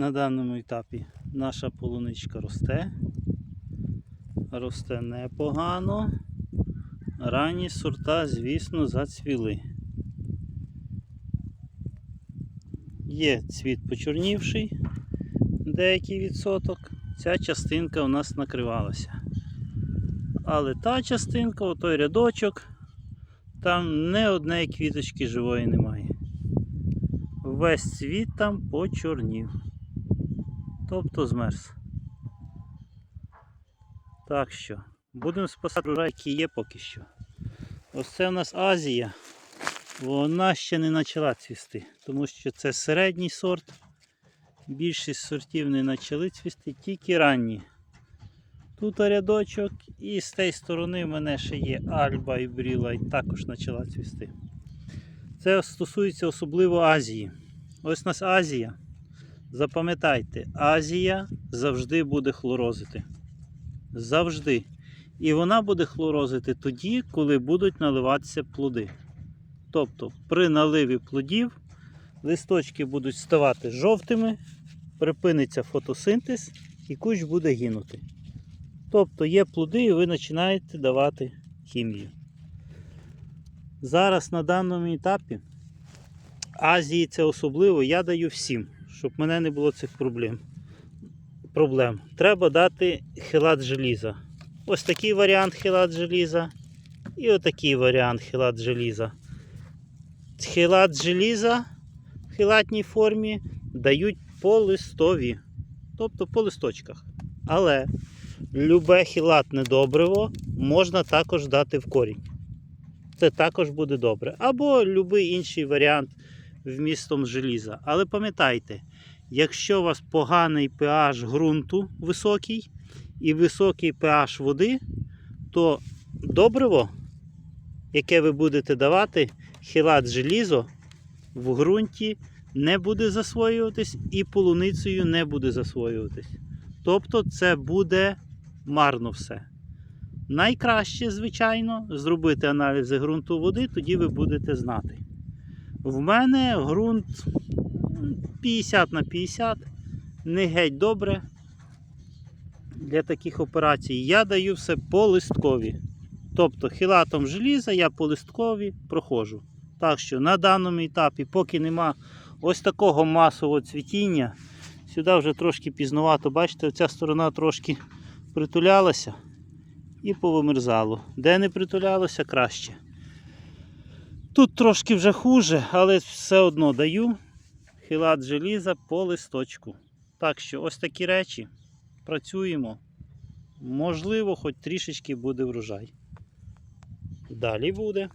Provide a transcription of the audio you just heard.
На даному етапі наша полуничка росте. Росте непогано. Ранні сорта, звісно, зацвіли. Є цвіт почорнівший, деякий відсоток. Ця частинка у нас накривалася. Але та частинка, отой рядочок, там не одної квіточки живої немає. Весь цвіт там почорнів. Тобто змерз. Так що, будемо спасати урожай, який є поки що. Ось це у нас Азія. Вона ще не почала цвісти, тому що це середній сорт. Більшість сортів не почали цвісти, тільки ранні. Тут рядочок і з тієї сторони в мене ще є Альба і Бріла, і також почала цвісти. Це стосується особливо Азії. Ось у нас Азія. Запам'ятайте, Азія завжди буде хлорозити. Завжди. І вона буде хлорозити тоді, коли будуть наливатися плоди. Тобто при наливі плодів листочки будуть ставати жовтими, припиниться фотосинтез і кущ буде гинути. Тобто є плоди і ви починаєте давати хімію. Зараз на даному етапі Азії це особливо, я даю всім, щоб в мене не було цих проблем. проблем. Треба дати хилат желіза. Ось такий варіант хилат желіза і отакий варіант хилат желіза. Хилат желіза в хилатній формі дають по листові, тобто по листочках. Але любе хілатне добриво можна також дати в корінь. Це також буде добре. Або будь-який інший варіант вмістом желіза. Але пам'ятайте, якщо у вас поганий pH ґрунту високий і високий pH води, то добриво, яке ви будете давати, хілат желізо в ґрунті не буде засвоюватись і полуницею не буде засвоюватись. Тобто це буде марно все. Найкраще, звичайно, зробити аналізи ґрунту води, тоді ви будете знати. В мене ґрунт 50 на 50, не геть добре. Для таких операцій я даю все по листкові. Тобто хілатом желіза я по листкові проходжу. Так що на даному етапі, поки нема ось такого масового цвітіння, сюди вже трошки пізнувато, бачите, ця сторона трошки притулялася і повимерзало. Де не притулялося, краще. Тут трошки вже хуже, але все одно даю хилат желіза по листочку. Так що ось такі речі. Працюємо. Можливо, хоч трішечки буде врожай. Далі буде.